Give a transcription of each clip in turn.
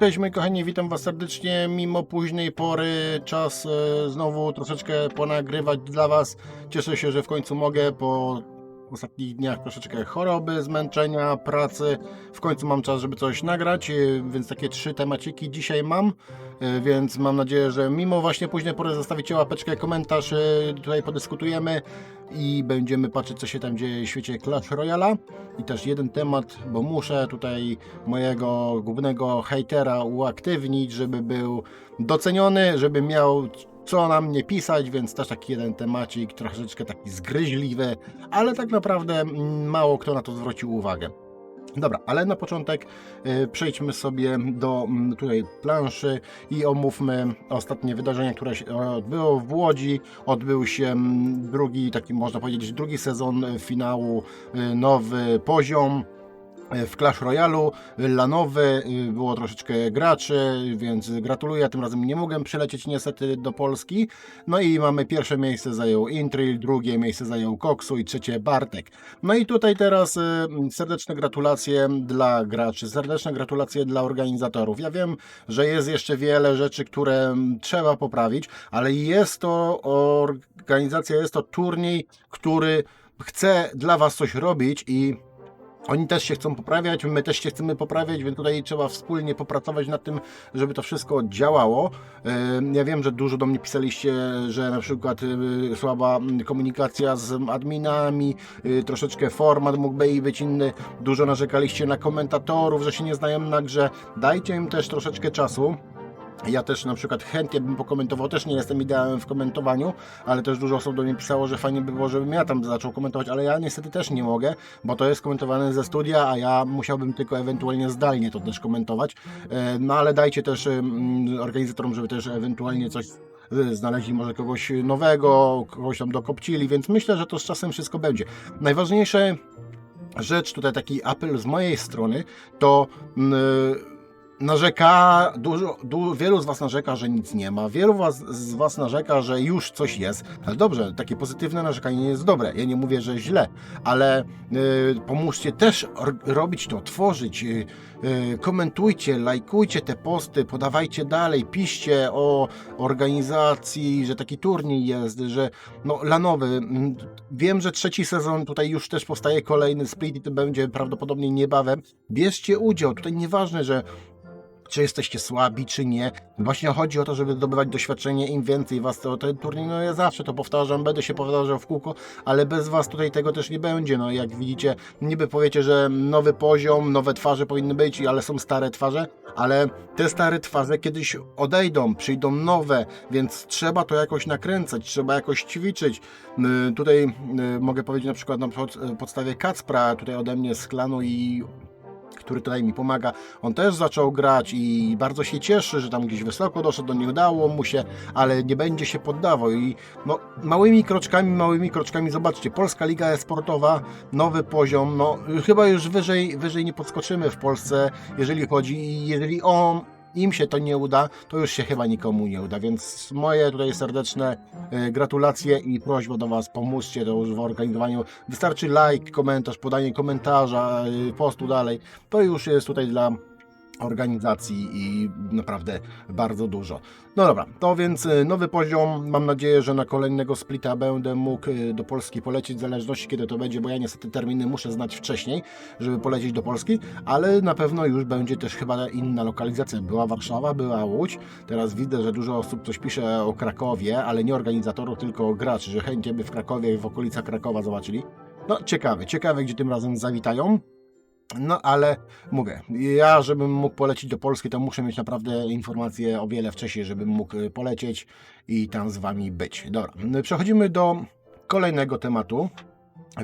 Cześć moi kochani, witam was serdecznie. Mimo późnej pory czas e, znowu troszeczkę ponagrywać dla was. Cieszę się, że w końcu mogę po ostatnich dniach troszeczkę choroby, zmęczenia, pracy. W końcu mam czas, żeby coś nagrać, e, więc takie trzy temaciki dzisiaj mam. E, Więc mam nadzieję, że mimo właśnie późnej pory zostawicie łapeczkę, komentarz, e, tutaj podyskutujemy i będziemy patrzeć, co się tam dzieje w świecie Clash Royala. I też jeden temat, bo muszę tutaj mojego głównego hejtera uaktywnić, żeby był doceniony, żeby miał co na mnie pisać, więc też taki jeden temacik, troszeczkę taki zgryźliwy, ale tak naprawdę mm, mało kto na to zwrócił uwagę. Dobra, ale na początek y, przejdźmy sobie do mm, tutaj planszy i omówmy ostatnie wydarzenia, które się odbyło w Łodzi. Odbył się mm, drugi, taki można powiedzieć, drugi sezon y, finału, y, nowy poziom. W Clash Royalu lanowy było troszeczkę graczy, więc gratuluję. Tym razem nie mogłem przylecieć niestety do Polski. No i mamy pierwsze miejsce zajął Intril, drugie miejsce zajął Koksu i trzecie Bartek. No i tutaj teraz y, serdeczne gratulacje dla graczy, serdeczne gratulacje dla organizatorów. Ja wiem, że jest jeszcze wiele rzeczy, które mm, trzeba poprawić, ale jest to organizacja, jest to turniej, który chce dla Was coś robić i oni też się chcą poprawiać, my też się chcemy poprawiać, więc tutaj trzeba wspólnie popracować nad tym, żeby to wszystko działało. Ja wiem, że dużo do mnie pisaliście, że na przykład słaba mm, komunikacja z adminami, y, troszeczkę format mógłby być inny, dużo narzekaliście na komentatorów, że się nie znają na grze. Dajcie im też troszeczkę czasu. Ja też na przykład chętnie bym pokomentował, też nie jestem ideałem w komentowaniu, ale też dużo osób do mnie pisało, że fajnie by było, żebym ja tam zaczął komentować, ale ja niestety też nie mogę, bo to jest komentowane ze studia, a ja musiałbym tylko ewentualnie zdalnie to też komentować. E, No ale dajcie też organizatorom, żeby też ewentualnie coś e, znaleźli może kogoś nowego, kogoś tam dokopcili, więc myślę, że to z czasem wszystko będzie. Najważniejsze rzecz, tutaj taki apel z mojej strony, to mm, narzeka, dużo, du, wielu z Was narzeka, że nic nie ma, wielu was, z Was narzeka, że już coś jest, ale dobrze, takie pozytywne narzekanie jest dobre, ja nie mówię, że źle, ale y, pomóżcie też robić to, tworzyć, y, y, komentujcie, lajkujcie te posty, podawajcie dalej, piszcie o organizacji, że taki turniej jest, że no lanowy, wiem, że trzeci sezon tutaj już też powstaje kolejny split i to będzie prawdopodobnie niebawem, bierzcie udział, tutaj nieważne, że czy jesteście słabi, czy nie. Właśnie chodzi o to, żeby zdobywać doświadczenie, im więcej was to ten turniej, no ja zawsze to powtarzam, będę się powtarzał w kółko, ale bez was tutaj tego też nie będzie. No jak widzicie, niby powiecie, że nowy poziom, nowe twarze powinny być, ale są stare twarze, ale te stare twarze kiedyś odejdą, przyjdą nowe, więc trzeba to jakoś nakręcać, trzeba jakoś ćwiczyć. Y, Tutaj y, mogę powiedzieć na przykład na pod- podstawie Kacpra, tutaj ode mnie z klanu i który tutaj mi pomaga. On też zaczął grać i bardzo się cieszy, że tam gdzieś wysoko doszedł, nie udało mu się, ale nie będzie się poddawał i no, małymi kroczkami, małymi kroczkami, zobaczcie, Polska Liga Esportowa, nowy poziom, no chyba już wyżej, wyżej nie podskoczymy w Polsce, jeżeli chodzi, jeżeli on im się to nie uda, to już się chyba nikomu nie uda, więc moje tutaj serdeczne e, gratulacje i prośba do Was, pomóżcie to już w organizowaniu. Wystarczy like, komentarz, podanie komentarza, e, postu dalej. To już jest tutaj dla organizacji i naprawdę bardzo dużo. No dobra, to więc e, nowy poziom. Mam nadzieję, że na kolejnego splita będę mógł e, do Polski polecieć, w zależności kiedy to będzie, bo ja niestety terminy muszę znać wcześniej, żeby polecieć do Polski, ale na pewno już będzie też chyba inna lokalizacja. Była Warszawa, była Łódź. Teraz widzę, że dużo osób coś pisze o Krakowie, ale nie organizatorów, tylko graczy, że chętnie by w Krakowie, w okolicach Krakowa zobaczyli. No ciekawe, ciekawe gdzie tym razem zawitają. No ale mówię, ja żebym mógł polecieć do Polski, to muszę mieć naprawdę informacje o wiele wcześniej, żebym mógł y, polecieć i tam z wami być. Dobra, y, przechodzimy do kolejnego tematu.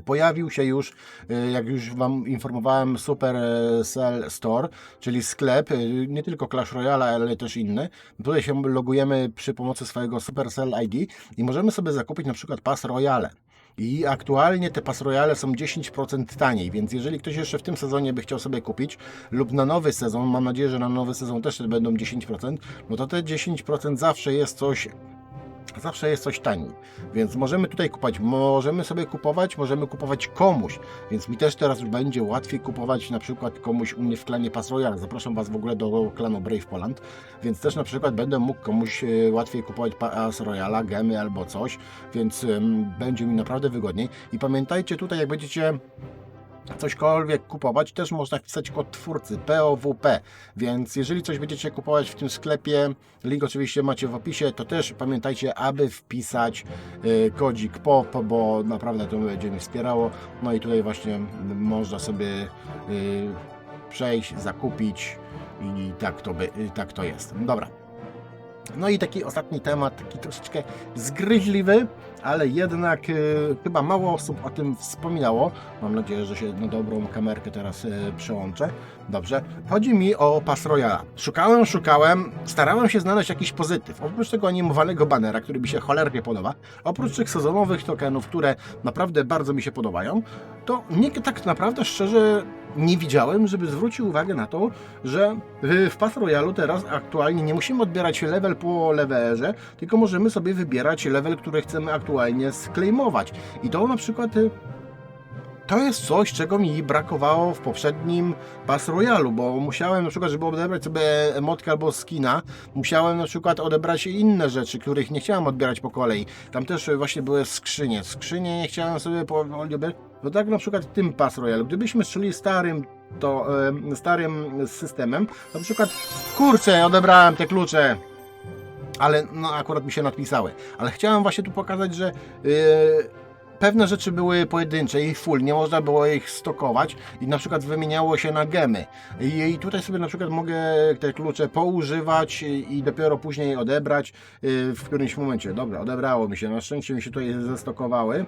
Pojawił się już, y, jak już Wam informowałem, Supercell Store, czyli sklep, nie tylko Clash Royale, ale też inny. Tutaj się logujemy przy pomocy swojego Supercell ID i możemy sobie zakupić na przykład pas Royale. I aktualnie te pas royale są 10% taniej, więc jeżeli ktoś jeszcze w tym sezonie by chciał sobie kupić, lub na nowy sezon, mam nadzieję, że na nowy sezon też będą 10%, no to te 10% zawsze jest coś zawsze jest coś taniej. Więc możemy tutaj kupować, możemy sobie kupować, możemy kupować komuś. Więc mi też teraz będzie łatwiej kupować na przykład komuś u mnie w klanie Pass. Zapraszam Was w ogóle do klanu Brave Poland. Więc też na przykład będę mógł komuś e, łatwiej kupować Pass Royala, gemy albo coś. Więc będzie mi naprawdę wygodniej. I pamiętajcie tutaj, jak będziecie cośkolwiek kupować, też można wpisać kod twórcy POWP, więc jeżeli coś będziecie kupować w tym sklepie, link oczywiście macie w opisie, to też pamiętajcie, aby wpisać y, kodzik POP, bo naprawdę to będzie mnie wspierało, no i tutaj właśnie można sobie y, przejść, zakupić i tak to, by, tak to jest. Dobra. No i taki ostatni temat, taki troszeczkę zgryźliwy, ale jednak y, chyba mało osób o tym wspominało. Mam nadzieję, że się na dobrą kamerkę teraz y, przełączę. Dobrze. Chodzi mi o Pass Royala. Szukałem, szukałem, starałem się znaleźć jakiś pozytyw. Oprócz tego animowanego banera, który mi się cholernie podoba, oprócz tych sezonowych tokenów, które naprawdę bardzo mi się podobają, to nie tak naprawdę szczerze nie widziałem, żeby zwrócił uwagę na to, że w Pass Royalu teraz aktualnie nie musimy odbierać level po levelze, tylko możemy sobie wybierać level, który chcemy aktualnie sklejmować. I to na przykład y, to jest coś, czego mi brakowało w poprzednim Pass Royalu, bo musiałem na przykład, żeby odebrać sobie emotkę albo skina, musiałem na przykład odebrać inne rzeczy, których nie chciałem odbierać po kolei. Tam też właśnie były skrzynie. Skrzynie nie chciałem sobie odbierać. No tak na przykład w tym Pass Royalu. Gdybyśmy szli starym to starym systemem, na przykład kurczę, odebrałem te klucze, ale no akurat mi się nadpisały. Ale chciałem właśnie tu pokazać, że yy, pewne rzeczy były pojedyncze i full, nie można było ich stokować i na przykład wymieniało się na gemy. I, tutaj sobie na przykład mogę te klucze poużywać i, dopiero później odebrać yy, w którymś momencie. Dobra, odebrało mi się, na szczęście mi się tutaj zestokowały.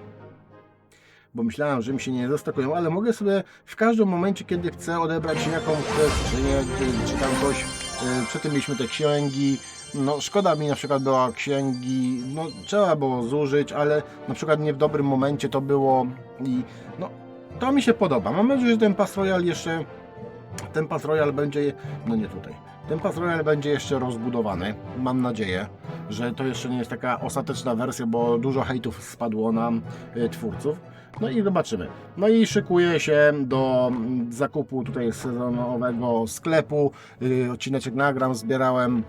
Bo myślałem, że mi się nie zastokują, ale mogę sobie w każdym momencie, kiedy chcę odebrać jakąś skrzynię, czy, tam coś. Yy, Przy tym mieliśmy te księgi, no szkoda mi na przykład była księgi, no trzeba było zużyć, ale na przykład nie w dobrym momencie to było i no to mi się podoba. Mam nadzieję, że ten Pass Royal jeszcze, ten Pass Royal będzie, no nie tutaj, ten Pass Royal będzie jeszcze rozbudowany. Mam nadzieję, że to jeszcze nie jest taka ostateczna wersja, bo dużo hejtów spadło na y, twórców. No i zobaczymy. No i szykuję się do zakupu tutaj sezonowego sklepu. Y, Odcineczek nagram, zbierałem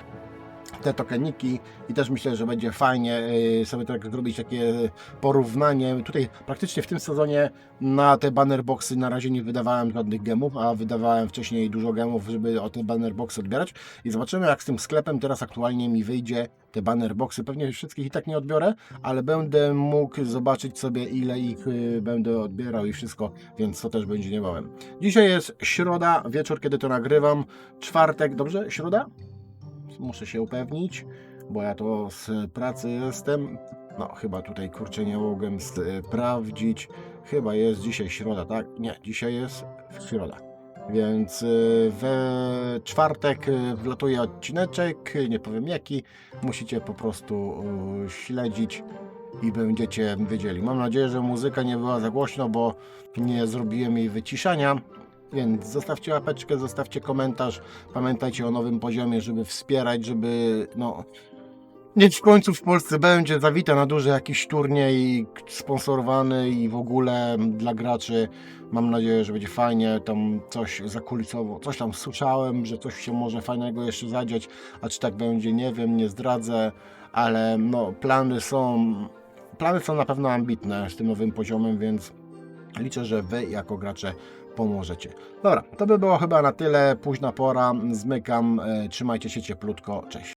te tokeniki i też myślę, że będzie fajnie y, sobie tak zrobić takie porównanie. Tutaj praktycznie w tym sezonie na te banner boxy na razie nie wydawałem żadnych gemów, a wydawałem wcześniej dużo gemów, żeby o te banner boxy odbierać i zobaczymy jak z tym sklepem teraz aktualnie mi wyjdzie te banner boxy. Pewnie wszystkich i tak nie odbiorę, ale będę mógł zobaczyć sobie ile ich y, będę odbierał i wszystko, więc to też będzie niebawem. Dzisiaj jest środa, wieczór kiedy to nagrywam, czwartek, dobrze? Środa? Muszę się upewnić, bo ja to z pracy jestem. No, chyba tutaj kurczę nie mogłem sprawdzić. Chyba jest dzisiaj środa, tak? Nie, dzisiaj jest środa. Więc y, we czwartek y, wlatuje odcineczek, nie powiem jaki. Musicie po prostu y, śledzić i będziecie wiedzieli. Mam nadzieję, że muzyka nie była za głośno, bo nie zrobiłem jej wyciszania. Więc zostawcie łapeczkę, zostawcie komentarz. Pamiętajcie o nowym poziomie, żeby wspierać, żeby no. Niech w końcu w Polsce będzie zawita na duży jakiś turniej sponsorowany i w ogóle dla graczy. Mam nadzieję, że będzie fajnie. Tam coś zakulisowo, coś tam słyszałem, że coś się może fajnego jeszcze zadziać. A czy tak będzie, nie wiem, nie zdradzę, ale no, plany są. Plany są na pewno ambitne z tym nowym poziomem, więc liczę, że wy jako gracze pomożecie. Dobra, to by było chyba na tyle. Późna pora, zmykam. E, Trzymajcie się cieplutko. Cześć.